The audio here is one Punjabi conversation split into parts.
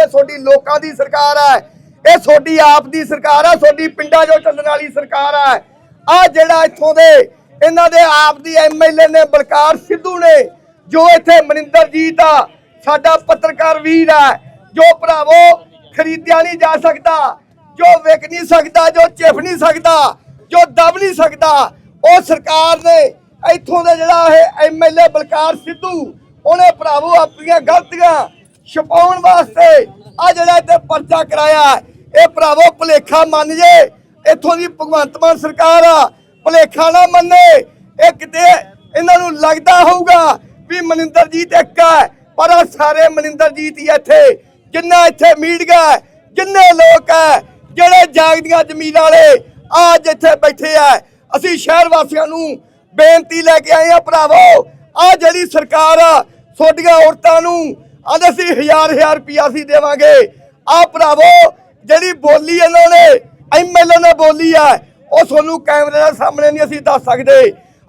ਇਹ ਤੁਹਾਡੀ ਲੋਕਾਂ ਦੀ ਸਰਕਾਰ ਹੈ। ਇਹ ਤੁਹਾਡੀ ਆਪ ਦੀ ਸਰਕਾਰ ਹੈ, ਤੁਹਾਡੀ ਪਿੰਡਾਂ 'ਚੋਂ ਚੱਲਣ ਵਾਲੀ ਸਰਕਾਰ ਹੈ। ਆ ਜਿਹੜਾ ਇੱਥੋਂ ਦੇ, ਇਹਨਾਂ ਦੇ ਆਪ ਦੀ ਐਮਐਲਏ ਨੇ ਬਲਕਾਰ ਸਿੱਧੂ ਨੇ, ਜੋ ਇੱਥੇ ਮਨਿੰਦਰਜੀਤ ਆ, ਸਾਡਾ ਪੱਤਰਕਾਰ ਵੀਰ ਹੈ, ਜੋ ਭਰਾਵੋ ਖਰੀਦਿਆ ਨਹੀਂ ਜਾ ਸਕਦਾ, ਜੋ ਵਿਕ ਨਹੀਂ ਸਕਦਾ, ਜੋ ਚਿਫ ਨਹੀਂ ਸਕਦਾ, ਜੋ ਦਬ ਨਹੀਂ ਸਕਦਾ, ਉਹ ਸਰਕਾਰ ਨੇ ਇੱਥੋਂ ਦਾ ਜਿਹੜਾ ਇਹ ਐਮਐਲਏ ਬਲਕਾਰ ਸਿੱਧੂ, ਉਹਨੇ ਭਰਾਵੋ ਆਪਣੀਆਂ ਗਲਤੀਆਂ ਛਪਾਉਣ ਵਾਸਤੇ ਆ ਜਿਹੜਾ ਇੱਥੇ ਪਰਚਾ ਕਰਾਇਆ ਇਹ ਭਰਾਵੋ ਭੁਲੇਖਾ ਮੰਨ ਜੇ, ਇੱਥੋਂ ਦੀ ਭਗਵੰਤ ਮਾਨ ਸਰਕਾਰ ਆ, ਭੁਲੇਖਾ ਨਾ ਮੰਨੇ। ਇਹ ਕਿਤੇ ਇਹਨਾਂ ਨੂੰ ਲੱਗਦਾ ਹੋਊਗਾ ਵੀ ਮਨਿੰਦਰਜੀਤ ਇੱਕ ਹੈ, ਪਰ ਆ ਸਾਰੇ ਮਨਿੰਦਰਜੀਤ ਹੀ ਇੱਥੇ। ਜਿੰਨਾ ਇੱਥੇ ਮੀਡੀਆ ਜਿੰਨੇ ਲੋਕ ਹੈ, ਜਿਹੜੇ ਜਾਗਦੀਆਂ ਜ਼ਮੀਨ ਵਾਲੇ ਅੱਜ ਇੱਥੇ ਬੈਠੇ ਆ। ਅਸੀਂ ਸ਼ਹਿਰ ਵਾਸੀਆਂ ਨੂੰ ਬੇਨਤੀ ਲੈ ਕੇ ਆਏ ਆ ਭਰਾਵੋ ਆ ਜਿਹੜੀ ਸਰਕਾਰ ਆ ਛੋਟੀਆਂ ਔਰਤਾਂ ਨੂੰ ਆਂਦੇ ਸੀ ਹਜ਼ਾਰ ਹਜ਼ਾਰ ਰੁਪਿਆ ਅਸੀਂ ਦੇਵਾਂਗੇ। ਆ ਭਰਾਵੋ, ਜਿਹੜੀ ਬੋਲੀ ਇਹਨਾਂ ਨੇ ਐਮਐਲਏ ਨੇ ਬੋਲੀ ਆ, ਉਹ ਤੁਹਾਨੂੰ ਕੈਮਰੇ ਦੇ ਸਾਹਮਣੇ ਨਹੀਂ ਅਸੀਂ ਦੱਸ ਸਕਦੇ।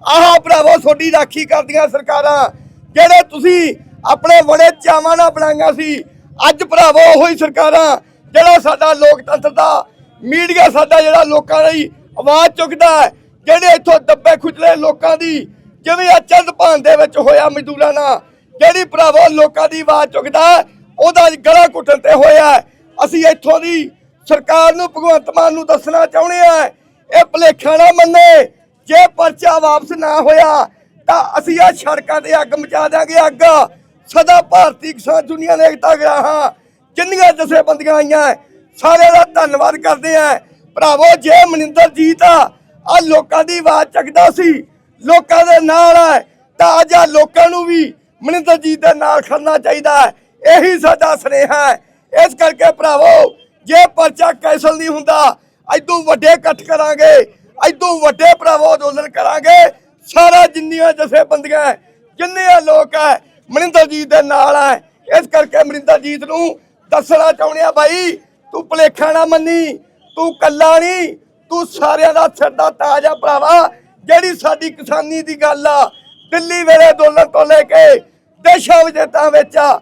ਆਹ ਭਰਾਵੋ, ਤੁਹਾਡੀ ਰਾਖੀ ਕਰਦੀਆਂ ਸਰਕਾਰਾਂ, ਜਿਹੜੇ ਤੁਸੀਂ ਆਪਣੇ ਬੜੇ ਚਾਵਾਂ ਨਾਲ ਬਣਾਈਆਂ ਸੀ। ਅੱਜ ਭਰਾਵੋ, ਉਹੀ ਸਰਕਾਰਾਂ, ਜਿਹੜਾ ਸਾਡਾ ਲੋਕਤੰਤਰ ਦਾ ਮੀਡੀਆ, ਸਾਡਾ ਜਿਹੜਾ ਲੋਕਾਂ ਲਈ ਆਵਾਜ਼ ਚੁੱਕਦਾ ਹੈ, ਜਿਹੜੇ ਇੱਥੋਂ ਦੱਬੇ ਖੁਚਲੇ ਲੋਕਾਂ ਦੀ, ਜਿਵੇਂ ਆ ਚੰਦਪਾਨ ਦੇ ਵਿੱਚ ਹੋਇਆ ਮਜ਼ਦੂਰਾਂ ਨਾਲ ਜਿਹੜੀ ਭਰਾਵੋ ਲੋਕਾਂ ਦੀ ਆਵਾਜ਼ ਚੁੱਕਦਾ ਉਹਦਾ ਗਲਾ ਘੁੱਟਣ ਤੇ ਹੋਇਆ ਅਸੀਂ ਇੱਥੋਂ ਦੀ ਸਰਕਾਰ ਨੂੰ, ਭਗਵੰਤ ਮਾਨ ਨੂੰ ਦੱਸਣਾ ਚਾਹੁੰਦੇ ਆ ਇਹ ਭਲੇਖਾ ਨਾ ਮੰਨੇ, ਜੇ ਪਰਚਾ ਵਾਪਸ ਨਾ ਹੋਇਆ, ਤਾਂ ਅਸੀਂ ਆ ਸੜਕਾਂ ਤੇ ਅੱਗ ਮਚਾ ਦਿਆਂਗੇ, ਅੱਗ। ਸਦਾ ਭਾਰਤੀ ਕਿਸਾਨ ਦੁਨੀਆ ਨੇ ਏਕਤਾ ਗਰਾਹਾਂ ਜਿੰਨੀਆਂ ਜਥੇਬੰਦੀਆਂ ਆਈਆਂ ਸਾਰਿਆਂ ਦਾ ਧੰਨਵਾਦ ਕਰਦੇ ਆ ਭਰਾਵੋ, ਜੇ ਮਨਿੰਦਰਜੀਤ ਆ ਆ ਲੋਕਾਂ ਦੀ ਆਵਾਜ਼ ਚੱਕਦਾ ਸੀ, ਲੋਕਾਂ ਦੇ ਨਾਲ ਹੈ, ਤਾਂ ਅੱਜ ਆ ਲੋਕਾਂ ਨੂੰ ਵੀ ਮਨਿੰਦਰ ਮਨਿੰਦਰਜੀਤ ਦੇ ਨਾਲ ਖੜਨਾ ਚਾਹੀਦਾ ਹੈ। ਇਹੀ ਸਾਡਾ ਸੁਨੇਹਾ ਹੈ। ਇਸ ਕਰਕੇ ਭਰਾਵੋ ਜੇ ਪਰਚਾ ਕੈਸਲ ਨਹੀਂ ਹੁੰਦਾ ਐਦੋਂ ਵੱਡੇ ਇਕੱਠ ਕਰਾਂਗੇ ਐਦੋਂ ਵੱਡੇ ਭਰਾਵੋ ਅੰਦੋਲਨ ਕਰਾਂਗੇ। ਸਾਰਾ ਜਿੰਨੀਆਂ ਜਥੇਬੰਦੀਆਂ ਹੈ, ਜਿੰਨੇ ਲੋਕ ਹੈ ਮਨਿੰਦਰਜੀਤ ਦੇ ਨਾਲ ਹੈ। ਇਸ ਕਰਕੇ ਮਨਿੰਦਰਜੀਤ ਨੂੰ ਦੱਸਣਾ ਚਾਹੁੰਦੇ ਆ ਬਾਈ ਤੂੰ ਭਲੇਖਾ ਨਾ ਮੰਨੀ ਤੂੰ ਕੱਲਾ ਨਹੀਂ ਤੂੰ ਸਾਰਿਆਂ ਦਾ ਸਿਰ ਦਾ ਤਾਜ ਆ ਭਰਾਵਾ। ਜਿਹੜੀ ਸਾਡੀ ਕਿਸਾਨੀ ਦੀ ਗੱਲ ਆ ਦਿੱਲੀ ਵੇਲੇ ਅੰਦੋਲਨ ਤੋਂ ਲੈ ਕੇ ਦੇਸ਼ਾਂ ਵਿਜੇਤਾ ਵਿੱਚ ਆ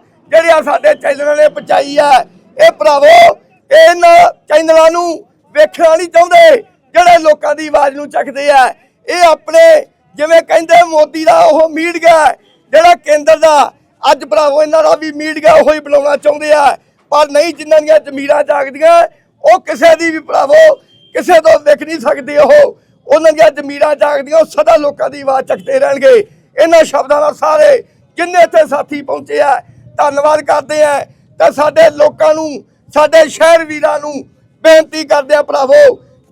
ਸਾਡੇ ਚੈਨਲਾਂ ਨੇ ਪਹੁੰਚਾਈ ਆ। ਇਹ ਭਰਾਵੋ, ਇਹਨਾਂ ਚੈਨਲਾਂ ਨੂੰ ਵੇਖਣਾ ਨਹੀਂ ਚਾਹੁੰਦੇ, ਜਿਹੜੇ ਲੋਕਾਂ ਦੀ ਆਵਾਜ਼ ਨੂੰ ਚੱਕਦੇ ਆ। ਇਹ ਆਪਣੇ, ਜਿਵੇਂ ਕਹਿੰਦੇ ਮੋਦੀ ਦਾ ਉਹ ਮੀਡੀਆ ਗਿਆ, ਜਿਹੜਾ ਕੇਂਦਰ ਦਾ, ਅੱਜ ਭਰਾਵੋ, ਇਹਨਾਂ ਦਾ ਵੀ ਮੀਟ ਗਿਆ, ਉਹ ਹੀ ਬੁਲਾਉਣਾ ਚਾਹੁੰਦੇ ਆ। ਪਰ ਨਹੀਂ, ਜਿਨ੍ਹਾਂ ਦੀਆਂ ਜ਼ਮੀਰਾਂ ਜਾਗਦੀਆਂ, ਉਹ ਕਿਸੇ ਦੀ ਵੀ ਭਰਾਵੋ, ਕਿਸੇ ਤੋਂ ਵੇਖ ਨਹੀਂ ਸਕਦੇ ਉਹ। ਉਹਨਾਂ ਦੀਆਂ ਜ਼ਮੀਰਾਂ ਜਾਗਦੀਆਂ, ਉਹ ਸਦਾ ਲੋਕਾਂ ਦੀ ਆਵਾਜ਼ ਚੱਕਦੇ ਰਹਿਣਗੇ। ਇਹਨਾਂ ਸ਼ਬਦਾਂ ਨਾਲ ਸਾਰੇ ਜਿੰਨੇ ਇੱਥੇ ਸਾਥੀ ਪਹੁੰਚੇ ਆ? ਧੰਨਵਾਦ ਕਰਦੇ ਆ। ਤੇ ਸਾਡੇ ਲੋਕਾਂ ਨੂੰ, ਸਾਡੇ ਸ਼ਹਿਰ ਵੀਰਾਂ ਨੂੰ ਬੇਨਤੀ ਕਰਦੇ ਆ ਭਰਾਵੋ,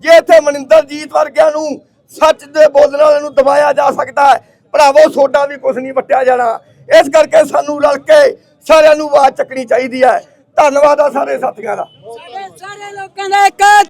ਜੇ ਇੱਥੇ ਮਨਿੰਦਰਜੀਤ ਵਰਗਿਆਂ ਨੂੰ ਸੱਚ ਦੇ ਬੋਲਣ ਵਾਲਿਆਂ ਨੂੰ ਦਬਾਇਆ ਜਾ ਸਕਦਾ ਹੈ, ਭਰਾਵੋ ਸੋਡਾ ਵੀ ਕੁਝ ਨਹੀਂ ਵਟਿਆ ਜਾਣਾ। ਇਸ ਕਰਕੇ ਸਾਨੂੰ ਰਲ ਕੇ ਸਾਰਿਆਂ ਨੂੰ ਆਵਾਜ਼ ਚੱਕਣੀ ਚਾਹੀਦੀ ਹੈ। ਧੰਨਵਾਦ ਆ ਸਾਰੇ ਸਾਥੀਆਂ ਦਾ। ਸਾਰੇ ਲੋਕਾਂ ਦਾ ਇੱਕ